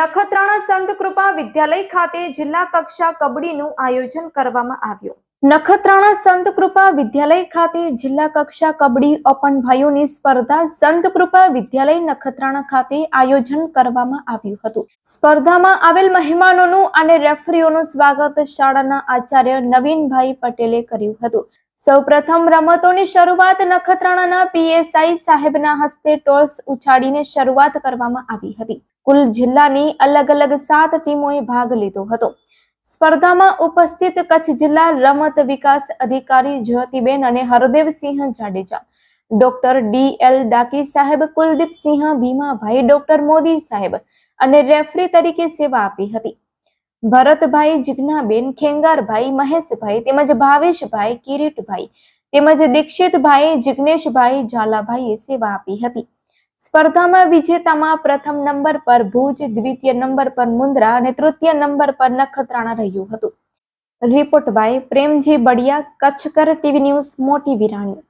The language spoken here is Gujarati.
નખત્રાણા સંત કૃપા વિદ્યાલય ખાતે જિલ્લા કક્ષા કબડ્ડીનું આયોજન કરવામાં આવ્યું. નખત્રાણા સંત કૃપા વિદ્યાલય ખાતે જિલ્લા કક્ષા કબડ્ડી ઓપન ભાઈઓની સ્પર્ધા સંત કૃપા વિદ્યાલય નખત્રાણા ખાતે આયોજન કરવામાં આવ્યું હતું. સ્પર્ધામાં આવેલ મહેમાનોનું અને રેફરીઓનું સ્વાગત શાળાના આચાર્ય નવીનભાઈ પટેલે કર્યું હતું. સૌપ્રથમ રમતોની શરૂઆત નખત્રાણાના પીએસઆઈ સાહેબના હસ્તે ટોસ ઉછાડીને શરૂઆત કરવામાં આવી હતી. કુલ જિલ્લાની અલગ અલગ સાત ટીમોએ ભાગ લીધો હતો. સ્પર્ધામાં ઉપસ્થિત કચ્છ જિલ્લા રમત વિકાસ અધિકારી જ્યોતિબેન અને Hardevsinh Jadeja. Doctor D L Daki સાહેબ કુલદીપસિંહ ભીમાભાઈ, ડોક્ટર મોદી સાહેબ અને રેફરી તરીકે સેવા આપી હતી. ભરતભાઈ જિજ્ઞાબેન ખેંગારભાઈ, મહેશભાઈ, તેમજ ભાવેશભાઈ, કિરીટભાઈ, તેમજ દીક્ષિતભાઈ જિજ્ઞેશભાઈ ઝાલાભાઈએ સેવા આપી હતી. સ્પર્ધામાં વિજેતામાં પ્રથમ નંબર પર ભુજ, દ્વિતીય નંબર પર મુન્દ્રા અને તૃતીય નંબર પર નખત્રાણા રહ્યું હતું. Report by Premji Badiya, Kutchkar TV news, Moti Virani.